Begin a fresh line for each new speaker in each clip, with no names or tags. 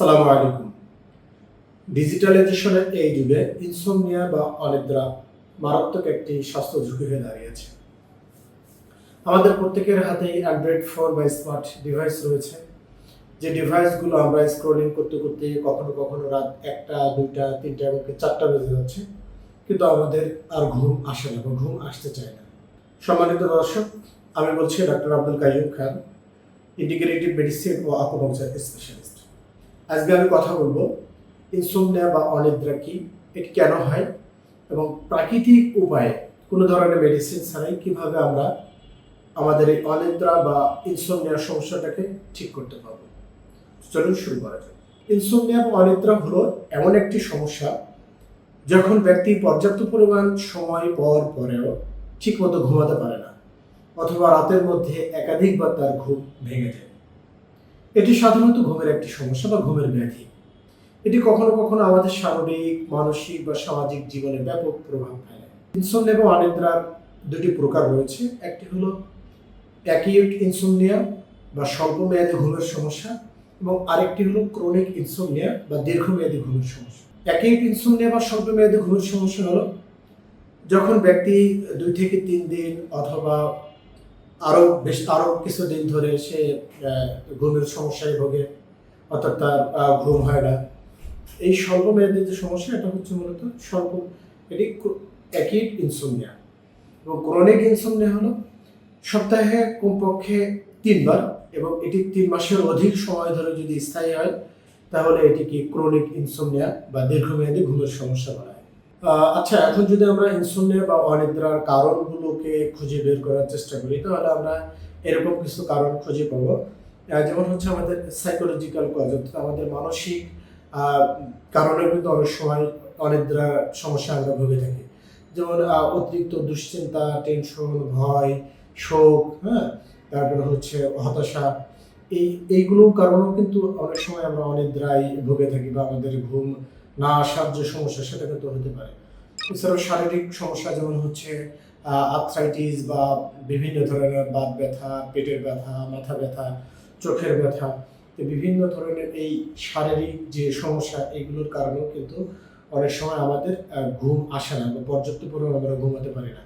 আসসালামু আলাইকুম। ডিজিটালাইজেশনের এই যুগে ইনসোমনিয়া বা অনিদ্রা মারাত্মক একটি স্বাস্থ্য ঝুঁকি হয়ে দাঁড়িয়েছে। আমাদের প্রত্যেকের হাতেই অ্যান্ড্রয়েড ফোন বা স্মার্ট ডিভাইস রয়েছে। যে ডিভাইসগুলো আমরা স্ক্রলিং করতে করতে কখনো কখনো রাত একটা, দুইটা, তিনটা এমনকি চারটা বেজে যাচ্ছে, কিন্তু আমাদের আর ঘুম আসে না বা ঘুম আসতে চায় না। সম্মানিত দর্শক, আমি বলছি ডাক্তার আব্দুল কাইয়ুম খান ইন্টিগ্রেটিভ মেডিসিন ও আকুপাংচার স্পেশালিস্ট আজকে আমি কথা বলব ইনসোমনিয়া বা অনিদ্রা কি, এটি কেন হয় এবং প্রাকৃতিক উপায়ে কোনো ধরনের মেডিসিন ছাড়াই কীভাবে আমরা আমাদের এই অনিদ্রা বা ইনসোমনিয়ার সমস্যাটাকে ঠিক করতে পারব। চলুন শুরু করা যাক। ইনসোমনিয়া বা অনিদ্রা হলো এমন একটি সমস্যা যখন ব্যক্তি পর্যাপ্ত পরিমাণ সময় পর পরেও ঠিকমতো ঘুমাতে পারে না অথবা রাতের মধ্যে একাধিকবার তার ঘুম ভেঙে যায়। এটি সাধারণত ঘুমের একটি সমস্যা বা ঘুমের ব্যাধি। এটি কখনো কখনো আমাদের শারীরিক, মানসিক বা সামাজিক জীবনে ব্যাপক প্রভাব ফেলে। ইনসোমনিয়া এবং অনিদ্রার দুটি প্রকার রয়েছে। একটি হলো অ্যাকিউট ইনসোমনিয়া বা স্বল্পমেয়াদী ঘুমের সমস্যা এবং আরেকটি হলো ক্রনিক ইনসোমনিয়া বা দীর্ঘমেয়াদী ঘুমের সমস্যা। অ্যাকিউট ইনসোমনিয়া বা স্বল্পমেয়াদী ঘুমের সমস্যা হলো যখন ব্যক্তি দুই থেকে তিন দিন অথবা আরও বেশ আরও কিছুদিন ধরে সে ঘুমের সমস্যায় ভোগে, অর্থাৎ তার ঘুম হয় না। এই স্বল্প স্বল্পমেয়াদী যে সমস্যা, এটা হচ্ছে মূলত স্বল্প, এটি অ্যাকিট ইনসোমনিয়া এবং ক্রনিক ইনসোমনিয়া হলো সপ্তাহে কমপক্ষে তিনবার, এবং এটি তিন মাসের অধিক সময় ধরে যদি স্থায়ী হয়, তাহলে এটিকে ক্রনিক ইনসোমনিয়া বা দীর্ঘমেয়াদী ঘুমের সমস্যা বলা হয়। আচ্ছা এখন যদি আমরা ইনসোমনিয়া বা অনিদ্রার কারণগুলোকে খুঁজে বের করার চেষ্টা করি, তাহলে আমরা এরকম কিছু কারণ খুঁজে পাবো। যেমন হচ্ছে আমাদের সাইকোলজিক্যাল কজ অর্থাৎ আমাদের মানসিক কারণে কিন্তু অনেক সময় অনিদ্রা সমস্যা আমরা ভুগে থাকি। যেমন অতিরিক্ত দুশ্চিন্তা টেনশন ভয়, শোক হ্যাঁ? তারপরে হচ্ছে হতাশা। এই, এইগুলো কারণেও কিন্তু অনেক সময় আমরা অনিদ্রায় ভুগে থাকি বা আমাদের ঘুম না আসার যে সমস্যা, সেটা কিন্তু হতে পারে। এছাড়াও শারীরিক সমস্যা যেমন হচ্ছে আর্থ্রাইটিস বা বিভিন্ন ধরনের বাত ব্যথা, পেটের ব্যথা, মাথা ব্যথা, চোখের ব্যথা বিভিন্ন ধরনের এই শারীরিক যে সমস্যা, এগুলোর কারণেও কিন্তু অনেক সময় আমাদের ঘুম আসে না বা পর্যাপ্ত পরিমাণ আমরা ঘুমাতে পারি না।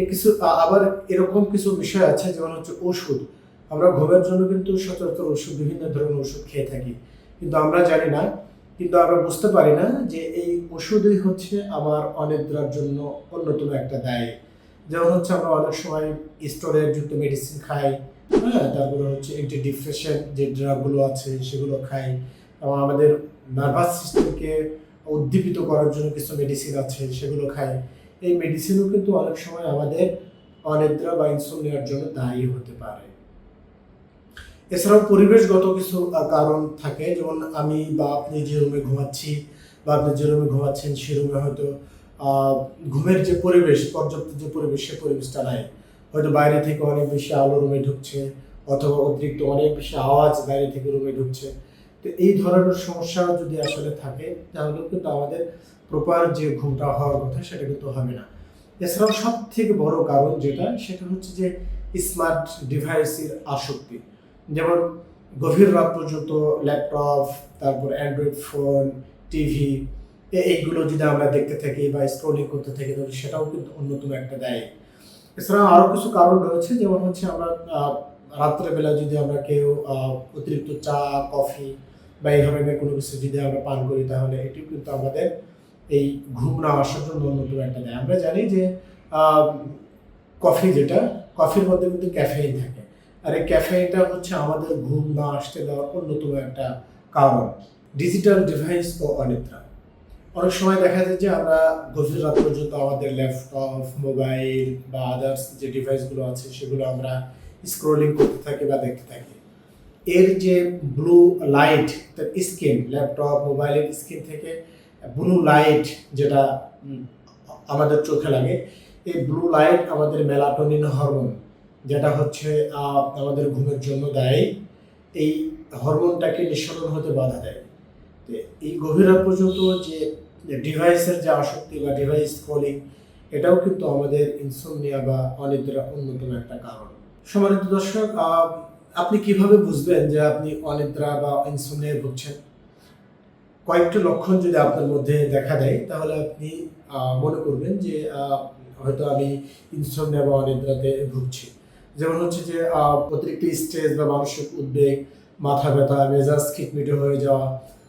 এ কিছু আবার এরকম কিছু বিষয় আছে, যেমন হচ্ছে ওষুধ। আমরা ঘুমের জন্য কিন্তু সচরাচর ওষুধ, বিভিন্ন ধরনের ওষুধ খেয়ে থাকি। কিন্তু আমরা জানি না কিন্তু আমরা বুঝতে পারি না যে এই ওষুধই হচ্ছে আমার অনিদ্রার জন্য অন্যতম একটা দায়। যেমন হচ্ছে আমরা অনেক সময় স্টোরের যুক্ত মেডিসিন খাই হ্যাঁ তারপরে হচ্ছে অ্যান্টি ডিপ্রেশন যে ড্রাগগুলো আছে সেগুলো খাই। এবং আমাদের নার্ভাস সিস্টেমকে উদ্দীপিত করার জন্য কিছু মেডিসিন আছে সেগুলো খাই। এই মেডিসিনও কিন্তু অনেক সময় আমাদের অনিদ্রা বা ইনসোমনিয়ার জন্য দায়ী হতে পারে। এছাড়াও পরিবেশগত কিছু কারণ থাকে। যেমন আমি বা আপনি যে রুমে ঘুমাচ্ছি বা আপনি যে রুমে ঘুমাচ্ছেন, সে রুমে হয়তো ঘুমের যে পরিবেশ, পর্যাপ্ত যে পরিবেশ, সে পরিবেশটা নাই। হয়তো বাইরে থেকে অনেক বেশি আলো রুমে ঢুকছে, অথবা অতিরিক্ত অনেক বেশি আওয়াজ বাইরে থেকে রুমে ঢুকছে। তো এই ধরনের সমস্যা যদি আসলে থাকে তাহলে কিন্তু আমাদের প্রপার যে ঘুমটা হওয়ার কথা, সেটা কিন্তু হবে না। এছাড়াও সব থেকে বড় কারণ যেটা, সেটা হচ্ছে যে স্মার্ট ডিভাইসের আসক্তি। যেমন গভীর রাত পর্যন্ত ল্যাপটপ, তারপর অ্যান্ড্রয়েড ফোন, টিভি এইগুলো যদি আমরা দেখতে থাকি বা স্ক্রোলিং করতে থাকি, তাহলে সেটাও কিন্তু অন্যতম একটা দেয় এছাড়া আরও কিছু কারণ রয়েছে, যেমন হচ্ছে আমরা রাত্রেবেলা যদি আমরা কেউ অতিরিক্ত চা, কফি বা এই ধরনের কোনো কিছু যদি আমরা পান করি, তাহলে এটিও কিন্তু আমাদের এই ঘুম না আসার জন্য অন্যতম একটা দেয় আমরা জানি যে কফি যেটা, কফির মধ্যে কিন্তু ক্যাফেইন থাকে। আর এই ক্যাফেইনটা হচ্ছে আমাদের ঘুম না আসতে দেওয়ার অন্যতম একটা কারণ ডিজিটাল ডিভাইস ও অনিদ্রা। অনেক সময় দেখা যায় যে আমরা গভীর রাত পর্যন্ত আমাদের ল্যাপটপ মোবাইল বা আদার্স যে ডিভাইসগুলো আছে সেগুলো আমরা স্ক্রোলিং করতে থাকি বা দেখতে থাকি। এর যে ব্লু লাইট স্ক্রিন ল্যাপটপ মোবাইলের স্ক্রিন থেকে ব্লু লাইট যেটা আমাদের চোখে লাগে, এই ব্লু লাইট আমাদের মেলাটোনিন হরমোন যেটা হচ্ছে আমাদের ঘুমের জন্য দেয়। এই হরমোনটাকে নিঃসরণ হতে বাধা দেয়। এই গভীরা পর্যন্ত যে ডিভাইসের যে আসক্তি বা ডিভাইস কলিং এটাও কিন্তু আমাদের ইনসোমনিয়া বা অনিদ্রা অন্যতম একটা কারণ। সম্মানিত দর্শক আপনি কীভাবে বুঝবেন যে আপনি অনিদ্রা বা ইনসোমনিয়ায় ভুগছেন? কয়েকটা লক্ষণ যদি আপনার মধ্যে দেখা দেয়, তাহলে আপনি মনে করবেন যে হয়তো আমি ইনসমনিয়া বা অনিদ্রাতে ভুগছি। যেমন হচ্ছে যে অতিরিক্ত স্ট্রেস বা মানসিক উদ্বেগ, মাথা ব্যথা, মেজাজ খিটমিটে হয়ে যাওয়া,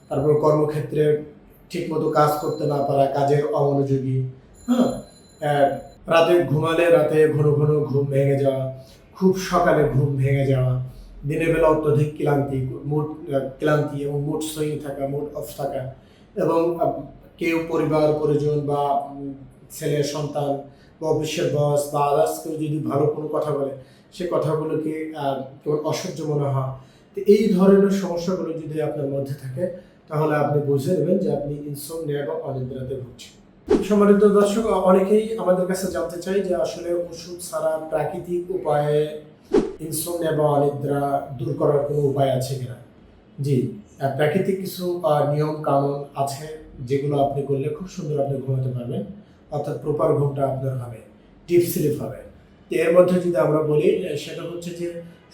তারপর কর্মক্ষেত্রে ঠিকমতো কাজ করতে না পারা, কাজের অমনোযোগী হ্যাঁ? রাতে ঘুমালে রাতে ঘন ঘন ঘুম ভেঙে যাওয়া, খুব সকালে ঘুম ভেঙে যাওয়া, দিনের বেলা অত্যধিক ক্লান্তি মুড ক্লান্তি এবং মুড সুইং থাকা মুড অফ থাকা এবং কেউ পরিবার, পরিজন বা ছেলে, সন্তান বা অফিসের বস বা আদার্স কেউ যদি ভালো কোনো কথা বলে সে কথাগুলোকে কেবল অসহ্য মনে হয়। তো এই ধরনের সমস্যাগুলো যদি আপনার মধ্যে থাকে, তাহলে আপনি বুঝে নেবেন যে আপনি ইনসোমনিয়া বা অনিদ্রাতে ভুগছেন। সম্মানিত দর্শক, অনেকেই আমাদের কাছে জানতে চাই যে আসলে ওষুধ ছাড়া প্রাকৃতিক উপায়ে ইনসোমনিয়া বা অনিদ্রা দূর করার কোনো উপায় আছে কিনা? জি প্রাকৃতিক কিছু নিয়ম, কানুন আছে যেগুলো আপনি করলে খুব সুন্দর আপনি ঘুমাতে পারবেন। অর্থাৎ প্রপার ঘুমটা আপনার হবে ডিপ স্লিপ হবে। এর মধ্যে যদি আমরা বলি সেটা হচ্ছে যে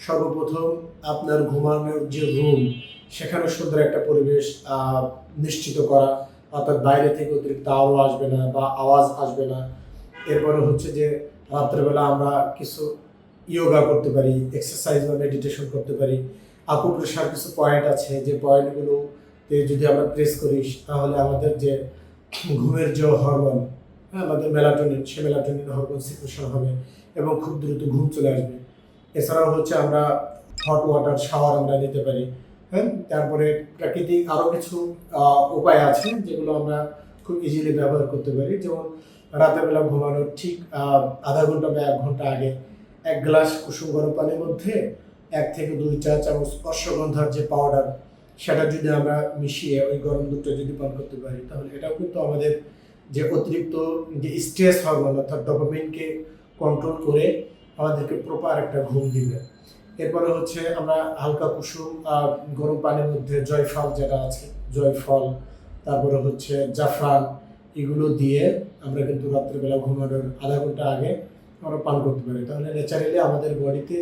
সর্বপ্রথম আপনার ঘুমানোর যে রুম সেখানে সুন্দর একটা পরিবেশ নিশ্চিত করা, অর্থাৎ বাইরে থেকে অতিরিক্ত আলো আসবে না বা আওয়াজ আসবে না। এরপরে হচ্ছে যে রাত্রেবেলা আমরা কিছু ইয়োগা করতে পারি এক্সারসাইজ বা মেডিটেশন করতে পারি। আকুপ্রেশার কিছু পয়েন্ট আছে, যে পয়েন্টগুলোতে যদি আমরা প্রেস করি, তাহলে আমাদের যে ঘুমের যে হরমোন হ্যাঁ আমাদের মেলাটোনিন সে মেলাটোনিন হরমোন সিক্রেশন হবে। এবং খুব দ্রুত ঘুম চলে আসবে। এছাড়াও হচ্ছে আমরা হট ওয়াটার শাওয়ার আমরা নিতে পারি হ্যাঁ? তারপরে প্রাকৃতিক আরও কিছু উপায় আছে যেগুলো আমরা খুব ইজিলি ব্যবহার করতে পারি। যেমন রাতের বেলা ঘুমানোর ঠিক আধা ঘণ্টা বা এক ঘণ্টা আগে এক গ্লাস কুসুম গরম পানির মধ্যে এক থেকে দুই চা চামচ অশ্বগন্ধার যে পাউডার সেটা যদি আমরা মিশিয়ে ওই গরম দুধটা যদি পান করতে পারি, তাহলে এটাও কিন্তু আমাদের যে অতিরিক্ত যে স্ট্রেস হরমোন অর্থাৎ ডোপামিনকে কন্ট্রোল করে আমাদেরকে প্রপার একটা ঘুম দিবে। এরপরে হচ্ছে আমরা হালকা কুসুম গরম পানির মধ্যে জয়ফল যেটা আছে, জয়ফল, তারপরে হচ্ছে জাফরান, এগুলো দিয়ে আমরা কিন্তু রাত্রেবেলা ঘুমানোর আধা ঘণ্টা আগে আমরা পান করতে পারি। তাহলে ন্যাচারালি আমাদের বডিতে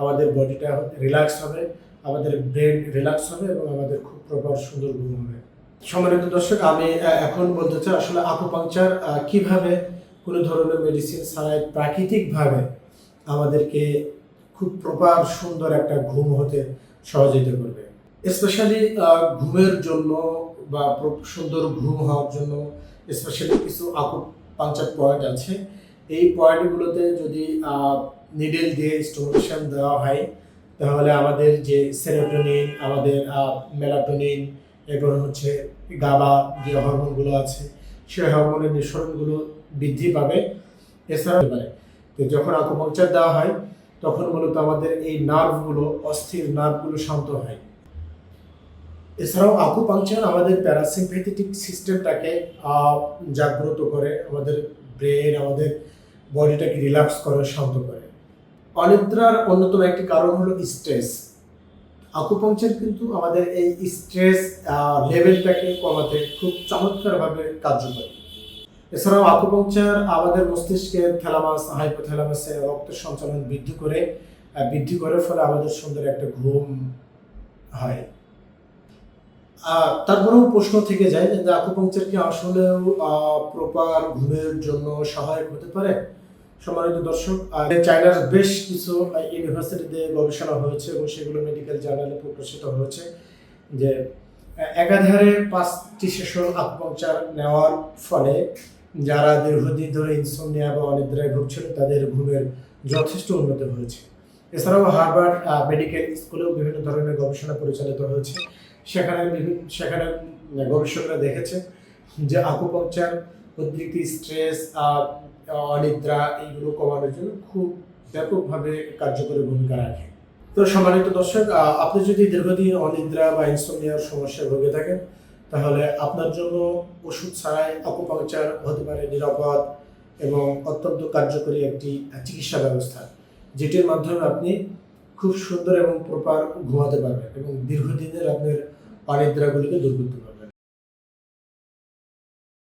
আমাদের বডিটা রিল্যাক্স হবে, আমাদের ব্রেন রিল্যাক্স হবে এবং আমাদের খুব প্রপার সুন্দর ঘুম হবে। সম্মানিত দর্শক, আমি এখন বলতে চাই আসলে আকুপাংচার কীভাবে কোনো ধরনের মেডিসিন ছাড়াই প্রাকৃতিকভাবে আমাদেরকে খুব প্রপার সুন্দর একটা ঘুম হতে সহযোগিতা করবে। স্পেশালি ঘুমের জন্য বা সুন্দর ঘুম হওয়ার জন্য স্পেশালি কিছু আকু পাঞ্চার পয়েন্ট আছে। এই পয়েন্টগুলোতে যদি নিডেল দিয়ে স্টোমেশন দেওয়া হয়, তাহলে আমাদের যে সেরোটোনিন আমাদের মেলাটোনিন এরপর হচ্ছে গাবা যে হরমোনগুলো আছে, সেই হরমোনের নিঃসরণগুলো বৃদ্ধি পাবে এছাড়া পারে যখন আকুপাংচার দেওয়া হয়, তখন মূলত আমাদের এই নার্ভগুলো, অস্থির নার্ভগুলো শান্ত হয়। এছাড়াও আকুপাংচার আমাদের প্যারাসিম্পেথেটিক সিস্টেমটাকে জাগ্রত করে, আমাদের ব্রেন আমাদের বডিটাকে রিল্যাক্স করে, শান্ত করে। অনিদ্রার অন্যতম একটি কারণ হলো স্ট্রেস আকুপাংচার কিন্তু আমাদের এই স্ট্রেস লেভেলটাকে কমাতে খুব চমৎকারভাবে কার্যকরী এছাড়াও আকুপাংচার আমাদের মস্তিষ্কের থ্যালামাস হাইপোথ্যালামাসে রক্ত সঞ্চালন বৃদ্ধি করে বৃদ্ধি করার ফলে আমাদের সুন্দর একটা ঘুম হয়। তারপরেও প্রশ্ন থেকে যায় যে আকুপাংচার কি আসলেও প্রপার ঘুমের জন্য সহায়ক হতে পারে? সম্মানিত দর্শক চায়নার বেশ কিছু ইউনিভার্সিটিতে গবেষণা হয়েছে এবং সেগুলো মেডিকেল জার্নালে প্রকাশিত হয়েছে যে একাধারে পাঁচটি সেশন আকুপাংচার নেওয়ার ফলে যারা দীর্ঘদিন ধরে ইনসোমনিয়া বা অনিদ্রায় ভুগছিল, তাদের ঘুমের যথেষ্ট উন্নত হয়েছে। এছাড়াও হার্ভার্ড মেডিকেল স্কুলেও বিভিন্ন ধরনের গবেষণা পরিচালিত হয়েছে। সেখানে বিভিন্ন সেখানে গবেষকরা দেখেছে যে আকুপাংচার অতিরিক্ত স্ট্রেস অনিদ্রা, এইগুলো কমানোর জন্য খুব ব্যাপকভাবে কার্যকরী ভূমিকা রাখে। তো সম্মানিত দর্শক আপনি যদি দীর্ঘদিন অনিদ্রা বা ইনসোমিয়ার সমস্যায় ভুগে থাকেন তাহলে আপনার জন্য ওষুধ ছাড়াই অকুপাংচার হতে পারে নিরাপদ এবং অত্যন্ত কার্যকরী একটি চিকিৎসা ব্যবস্থা, যেটির মাধ্যমে আপনি খুব সুন্দর এবং প্রপার ঘুমাতে পারবেন এবং দীর্ঘদিনের আপনার অনিদ্রাগুলিকে দূর করতে পারবেন।